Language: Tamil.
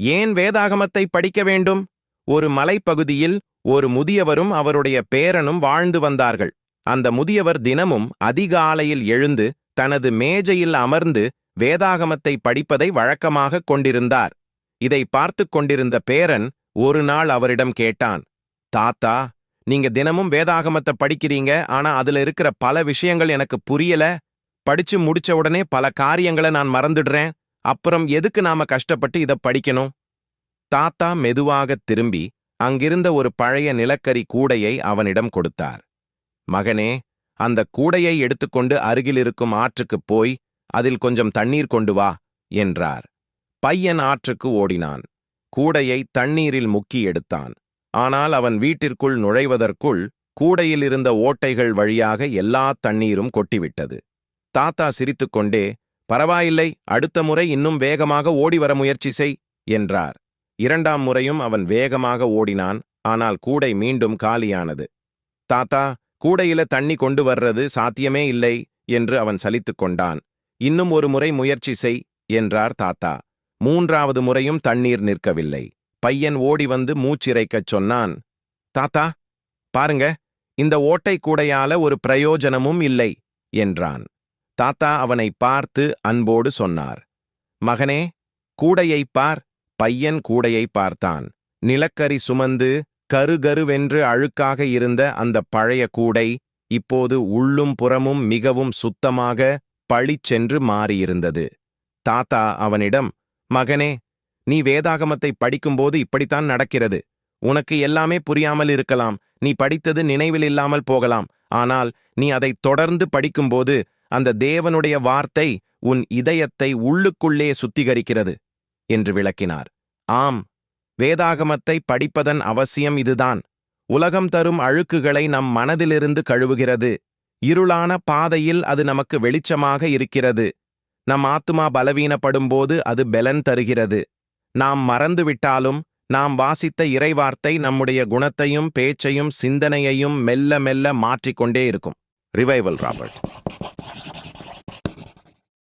ஏன் வேதாகமத்தை படிக்க வேண்டும்? ஒரு மலைப்பகுதியில் ஒரு முதியவரும் அவருடைய பேரனும் வாழ்ந்து வந்தார்கள். அந்த முதியவர் தினமும் அதிகாலையில் எழுந்து தனது மேஜையில் அமர்ந்து வேதாகமத்தை படிப்பதை வழக்கமாகக் கொண்டிருந்தார். இதை பார்த்துக் கொண்டிருந்த பேரன் ஒரு நாள் அவரிடம் கேட்டான் தாத்தா நீங்க தினமும் வேதாகமத்தை படிக்கிறீங்க ஆனா அதுல இருக்கிற பல விஷயங்கள் எனக்கு புரியல. படிச்சு முடிச்ச உடனே பல காரியங்களை நான் மறந்துடுறேன். அப்புறம் எதுக்கு நாம கஷ்டப்பட்டு இதை படிக்கணும்? தாத்தா மெதுவாகத் திரும்பி அங்கிருந்த ஒரு பழைய நிலக்கரி கூடையை அவனிடம் கொடுத்தார். மகனே அந்த கூடையை எடுத்துக்கொண்டு அருகில் இருக்கும் ஆற்றுக்குப் போய் அதில் கொஞ்சம் தண்ணீர் கொண்டு வா என்றார். பையன் ஆற்றுக்கு ஓடினான். கூடையை தண்ணீரில் முக்கி எடுத்தான். ஆனால் அவன் வீட்டிற்குள் நுழைவதற்குள் கூடையில் இருந்த ஓட்டைகள் வழியாக எல்லா தண்ணீரும் கொட்டிவிட்டது. தாத்தா சிரித்துக்கொண்டே பரவாயில்லை அடுத்த முறை இன்னும் வேகமாக ஓடி வர முயற்சி செய் என்றார். இரண்டாம் முறையும் அவன் வேகமாக ஓடினான் ஆனால் கூடை மீண்டும் காலியானது. தாத்தா கூடையில தண்ணி கொண்டு வர்றது சாத்தியமே இல்லை என்று அவன் சலித்துக் கொண்டான். இன்னும் ஒரு முறை முயற்சி செய் என்றார் தாத்தா. மூன்றாவது முறையும் தண்ணீர் நிற்கவில்லை. பையன் ஓடி வந்து மூச்சிறைக்கச் சொன்னான் தாத்தா பாருங்க இந்த ஓட்டை கூடையால ஒரு பிரயோஜனமும் இல்லை என்றான். தாத்தா அவனை பார்த்து அன்போடு சொன்னார். மகனே கூடையைப் பார். பையன் கூடையை பார்த்தான். நிலக்கரி சுமந்து கருகருவென்று அழுக்காக இருந்த அந்த பழைய கூடை இப்போது உள்ளும் புறமும் மிகவும் சுத்தமாக பழிச்சென்று மாறியிருந்தது. தாத்தா அவனிடம் மகனே நீ வேதாகமத்தை படிக்கும்போது இப்படித்தான் நடக்கிறது. உனக்கு எல்லாமே புரியாமல் இருக்கலாம். நீ படித்தது நினைவில் இல்லாமல் போகலாம். ஆனால் நீ அதைத் தொடர்ந்து படிக்கும்போது அந்த தேவனுடைய வார்த்தை உன் இதயத்தை உள்ளுக்குள்ளே சுத்திகரிக்கிறது என்று விளக்கினார். ஆம் வேதாகமத்தை படிப்பதன் அவசியம் இதுதான். உலகம் தரும் அழுக்குகளை நம் மனதிலிருந்து கழுவுகிறது. இருளான பாதையில் அது நமக்கு வெளிச்சமாக இருக்கிறது. நம் ஆத்துமா பலவீனப்படும்போது அது பெலன் தருகிறது. நாம் மறந்துவிட்டாலும் நாம் வாசித்த இறைவார்த்தை நம்முடைய குணத்தையும் பேச்சையும் சிந்தனையையும் மெல்ல மெல்ல மாற்றிக்கொண்டே இருக்கும். Revival Robert